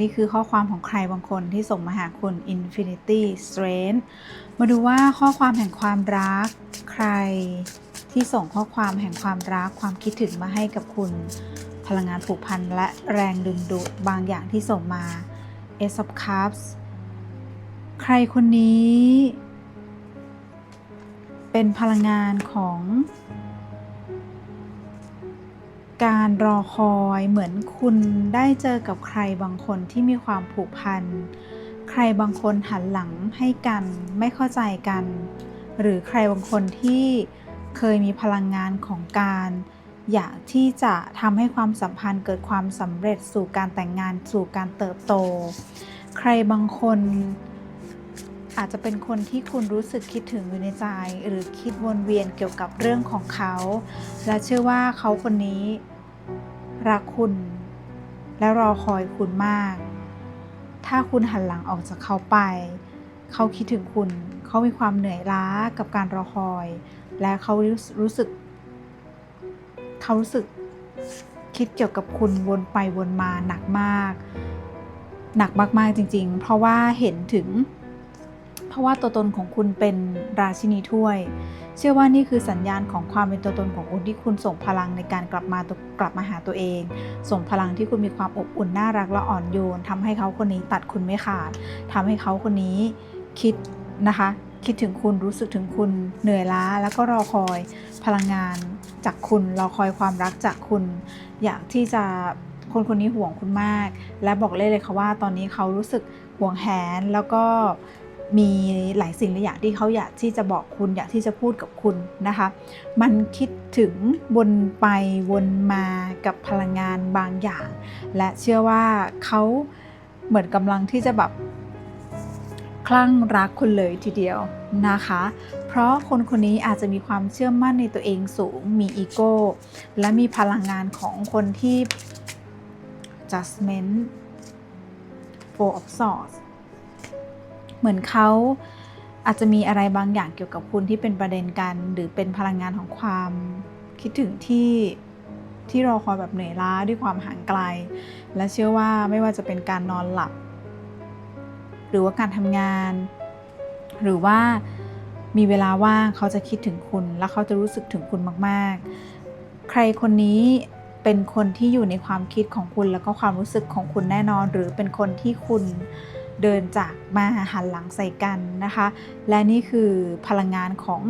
นี่คือข้อความของใครบางคนที่ส่งมาหาคุณ Infinity Strength มาดูว่าข้อความแห่งความรัก ใครที่ส่งข้อความแห่งความรักความคิดถึงมาให้กับคุณ พลังงานผูกพันและแรงดึงดูดบางอย่างที่ส่งมา Ace of Cups ใครคนนี้ เป็นพลังงานของ การรอคอยเหมือนคุณได้เจอกับใครบางคนที่มีความผูกพัน ใครบางคนหันหลังให้กันไม่เข้าใจกัน หรือใครบางคนที่เคยมีพลังงานของการ อยากที่จะทำให้ความสัมพันธ์เกิดความสำเร็จสู่การแต่งงานสู่การเติบโต ใครบางคนอาจจะเป็นคนที่คุณรู้สึกคิดถึงอยู่ในใจ หรือคิดวนเวียนเกี่ยวกับเรื่องของเขา และเชื่อว่าเขาคนนี้ รักคุณ และรอคอยคุณมาก ถ้าคุณหันหลังออกจากเขาไป เขาคิดถึงคุณ เขามีความเหนื่อยล้ากับการรอคอย และเขารู้สึก เขารู้สึกคิดเกี่ยวกับคุณวนไปวนมาหนักมาก หนักมากๆจริง ๆ เพราะว่าเห็นถึง เพราะว่าตัวตนของคุณเป็นราชินีถ้วย เชื่อว่านี่คือสัญญาณของความเป็นตัวตนของคุณที่คุณส่งพลังในการกลับมาตกลับมาหาตัวเอง ส่งพลังที่คุณมีความอบอุ่นน่ารักและอ่อนโยนทำให้เขาคนนี้ตัดคุณไม่ขาดทำให้เขาคนนี้คิดนะคะ คิดถึงคุณรู้สึกถึงคุณเหนื่อยล้าแล้วก็รอคอยพลังงานจากคุณรอคอยความรักจากคุณ อยากที่จะคนคนนี้ห่วงคุณมาก และบอกเลยเลยค่ะว่าตอนนี้เขารู้สึกห่วงแหนแล้วก็ มีหลายสิ่งหลายอย่างที่เขาอยากที่จะบอกคุณอยากที่จะพูดกับคุณนะคะ มันคิดถึงวนไปวนมากับพลังงานบางอย่าง และเชื่อว่าเขาเหมือนกำลังที่จะแบบคลั่งรักคุณเลยทีเดียวนะคะ เพราะคนคนนี้อาจจะมีความเชื่อมั่นในตัวเองสูง มีอีโก้ และมีพลังงานของคนที่ judgment four of swords เหมือนเขาอาจจะมีอะไรบางอย่างเกี่ยวกับคุณที่เป็นประเด็นกัน หรือเป็นพลังงานของความคิดถึงที่ที่รอคอยแบบเหนื่อยล้าด้วยความห่างไกล และเชื่อว่าไม่ว่าจะเป็นการนอนหลับ หรือว่าการทำงาน หรือว่ามีเวลาว่างเขาจะคิดถึงคุณ และเขาจะรู้สึกถึงคุณมากๆ ใครคนนี้เป็นคนที่อยู่ในความคิดของคุณแล้วก็ความรู้สึกของคุณแน่นอน หรือเป็นคนที่คุณ เดินจากมาหันหลังใส่กันนะคะ และนี่คือพลังงานของ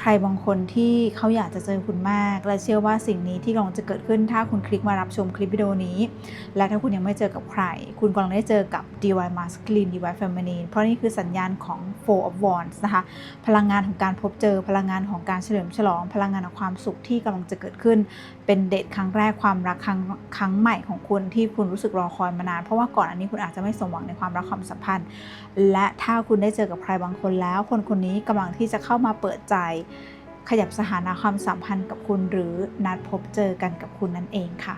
ใครบางคนที่เขาอยากจะเจอคุณมาก และเชื่อว่าสิ่งนี้ที่กำลังจะเกิดขึ้นถ้าคุณคลิกมารับชมคลิปวิดีโอนี้ และถ้าคุณยังไม่เจอกับใคร คุณกำลังได้เจอกับ DY Masculine DY Feminine เพราะนี่คือสัญญาณของ Four of Wands นะคะพลังงานของการพบเจอพลังงานของการเฉลิมฉลอง พลังงานของความสุขที่กำลังจะเกิดขึ้น เป็นเดทครั้งแรกความรักครั้งครั้งใหม่ของคุณที่คุณรู้สึกรอคอยมานาน เพราะว่าก่อนอันนี้คุณอาจจะไม่สมหวังในความรักความสัมพันธ์ และถ้าคุณได้เจอกับใครบางคนแล้ว คนคนนี้กำลังที่จะเข้ามาเปิดใจขยับสถานะความสัมพันธ์กับคุณหรือนัดพบเจอกันกับคุณนั่นเองค่ะ